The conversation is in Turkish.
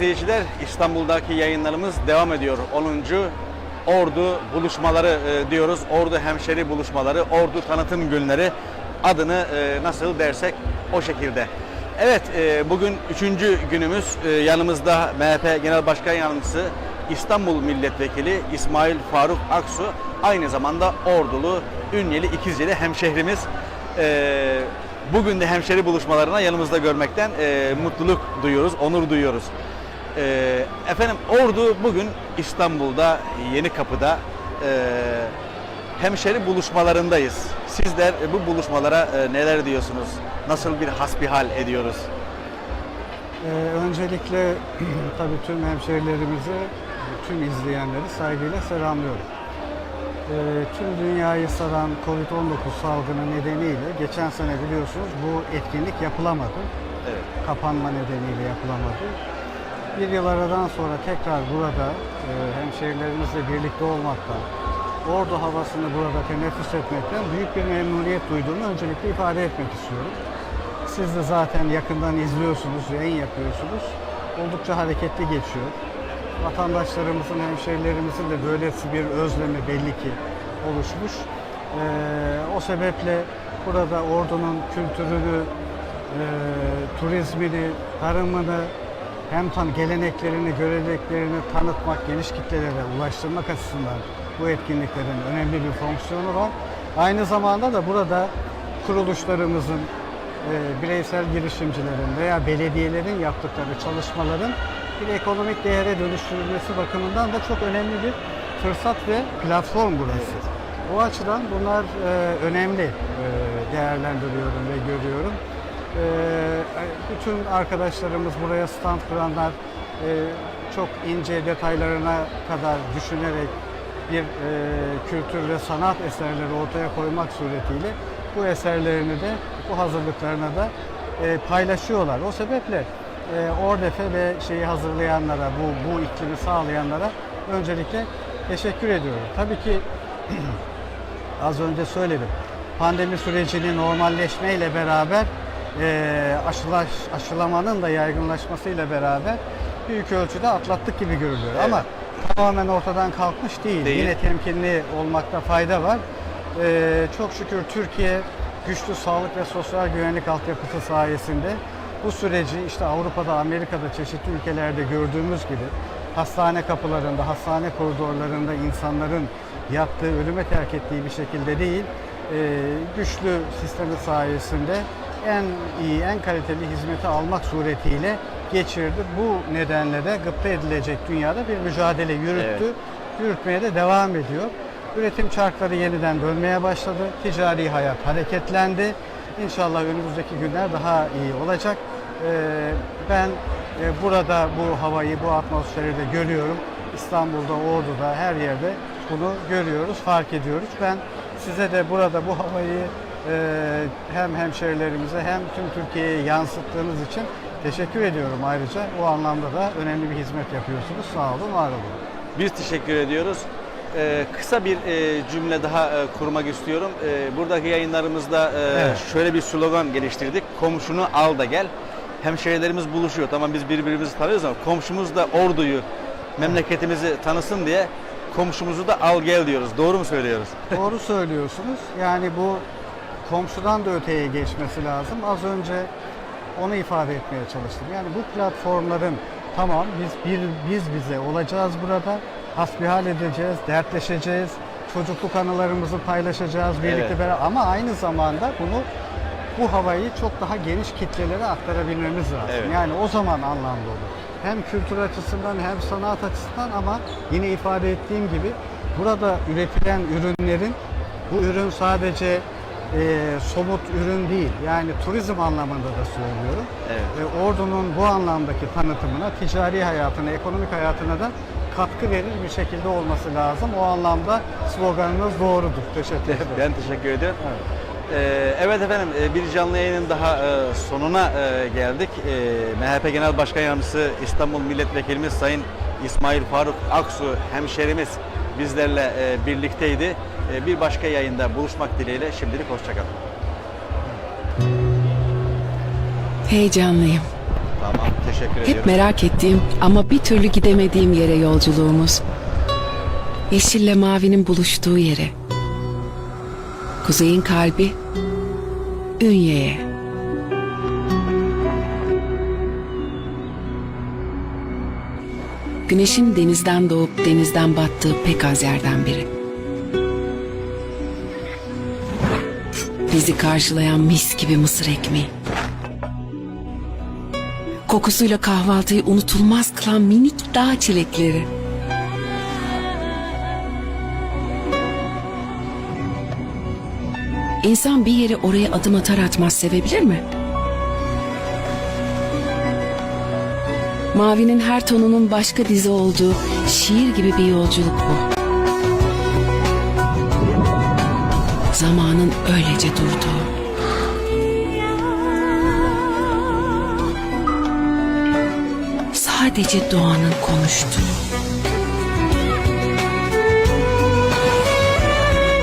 İzleyiciler, İstanbul'daki yayınlarımız devam ediyor. 10. Ordu buluşmaları e, diyoruz. Ordu hemşeri buluşmaları, Ordu tanıtım günleri adını e, nasıl dersek o şekilde. Evet, e, bugün üçüncü günümüz. Yanımızda MHP Genel Başkan Yardımcısı İstanbul Milletvekili İsmail Faruk Aksu. Aynı zamanda Ordulu, Ünyeli, İkizceli hemşehrimiz. Bugün de hemşeri buluşmalarına yanımızda görmekten e, mutluluk duyuyoruz, onur duyuyoruz. E, efendim Ordu bugün İstanbul'da, Yeni Kapı'da e, hemşeri buluşmalarındayız. Sizler e, bu buluşmalara e, neler diyorsunuz? Nasıl bir hasbihal ediyoruz? Ee, öncelikle tabii tüm hemşehrilerimizi, tüm izleyenleri saygıyla selamlıyorum. Ee, tüm dünyayı saran Covid-19 salgını nedeniyle geçen sene biliyorsunuz bu etkinlik yapılamadı. Evet. Kapanma nedeniyle yapılamadı. Bir yıl aradan sonra tekrar burada e, hemşehrilerimizle birlikte olmaktan, ordu havasını burada teneffüs etmekten büyük bir memnuniyet duyduğumu öncelikle ifade etmek istiyorum. Siz de zaten yakından izliyorsunuz, yayın yapıyorsunuz. Oldukça hareketli geçiyor. Vatandaşlarımızın, hemşehrilerimizin de böylesi bir özlemi belli ki oluşmuş. Ee, o sebeple burada ordunun kültürünü, e, turizmini, tarımını, hem tan geleneklerini, göreneklerini tanıtmak, geniş kitlelere ulaştırmak açısından bu etkinliklerin önemli bir fonksiyonu var. Aynı zamanda da burada kuruluşlarımızın, e, bireysel girişimcilerin veya belediyelerin yaptıkları çalışmaların bir ekonomik değere dönüştürülmesi bakımından da çok önemli bir fırsat ve platform burası. O açıdan bunlar e, önemli e, değerlendiriyorum ve görüyorum. E, bütün arkadaşlarımız buraya stand kuranlar e, çok ince detaylarına kadar düşünerek bir e, kültür ve sanat eserleri ortaya koymak suretiyle bu eserlerini de bu hazırlıklarına da e, paylaşıyorlar. O sebeple Ordef'e ve şeyi hazırlayanlara, bu, bu iklimi sağlayanlara öncelikle teşekkür ediyorum. Tabii ki az önce söyledim. Pandemi sürecinin normalleşmeyle beraber e, aşılaş, aşılamanın da yaygınlaşmasıyla beraber büyük ölçüde atlattık gibi görülüyor. Evet. Ama tamamen ortadan kalkmış değil. Değil. Yine temkinli olmakta fayda var. E, çok şükür Türkiye güçlü sağlık ve sosyal güvenlik altyapısı sayesinde bu süreci işte Avrupa'da, Amerika'da çeşitli ülkelerde gördüğümüz gibi hastane kapılarında, hastane koridorlarında insanların yattığı, ölüme terk ettiği bir şekilde değil, e, güçlü sistemi sayesinde en iyi, en kaliteli hizmeti almak suretiyle geçirdi. Bu nedenle de gıpta edilecek dünyada bir mücadele yürüttü. Evet. Yürütmeye de devam ediyor. Üretim çarkları yeniden dönmeye başladı. Ticari hayat hareketlendi. İnşallah önümüzdeki günler daha iyi olacak. Ee, ben e, burada bu havayı, bu atmosferi de görüyorum. İstanbul'da, Ordu'da, her yerde bunu görüyoruz, fark ediyoruz. Ben size de burada bu havayı hem hemşerilerimize hem tüm Türkiye'ye yansıttığınız için teşekkür ediyorum ayrıca. O anlamda da önemli bir hizmet yapıyorsunuz. Sağ olun, var olun. Biz teşekkür ediyoruz. Ee, kısa bir e, cümle daha e, kurmak istiyorum. E, buradaki yayınlarımızda e, Evet. şöyle bir slogan geliştirdik. Komşunu al da gel. Hemşehrilerimiz buluşuyor. Tamam biz birbirimizi tanıyoruz ama komşumuz da orduyu, memleketimizi tanısın diye komşumuzu da al gel diyoruz. Doğru mu söylüyoruz? Doğru söylüyorsunuz. Yani bu komşudan da öteye geçmesi lazım. Az önce onu ifade etmeye çalıştım. Yani bu platformların tamam biz bir biz bize olacağız burada. Hasbihal edeceğiz, dertleşeceğiz. Çocukluk anılarımızı paylaşacağız birlikte Evet. beraber ama aynı zamanda bunu bu havayı çok daha geniş kitlelere aktarabilmemiz lazım. Evet. Yani o zaman anlamlı olur. Hem kültür açısından hem sanat açısından ama yine ifade ettiğim gibi burada üretilen ürünlerin bu ürün sadece e, somut ürün değil. Yani turizm anlamında da söylüyorum. Evet. Ve ordunun bu anlamdaki tanıtımına, ticari hayatına, ekonomik hayatına da katkı verir bir şekilde olması lazım. O anlamda sloganınız doğrudur. Teşekkür ederim. ben teşekkür ediyorum. Evet. Ee, evet efendim e, bir canlı yayının daha e, sonuna e, geldik. E, MHP Genel Başkan Yardımcısı İstanbul Milletvekilimiz Sayın İsmail Faruk Aksu hemşerimiz bizlerle e, birlikteydi. E, bir başka yayında buluşmak dileğiyle şimdilik hoşçakalın. Heyecanlıyım. Tamam, teşekkür Hep ediyorum. merak ettiğim ama bir türlü gidemediğim yere yolculuğumuz. Yeşille mavinin buluştuğu yere. Kuzeyin kalbi Ünye'ye. Güneşin denizden doğup denizden battığı pek az yerden biri. Bizi karşılayan mis gibi mısır ekmeği. Kokusuyla kahvaltıyı unutulmaz kılan minik dağ çilekleri. İnsan bir yere oraya adım atar atmaz sevebilir mi? Mavinin her tonunun başka dizi olduğu şiir gibi bir yolculuk bu. Öylece durduğu. Sadece doğanın konuştuğu.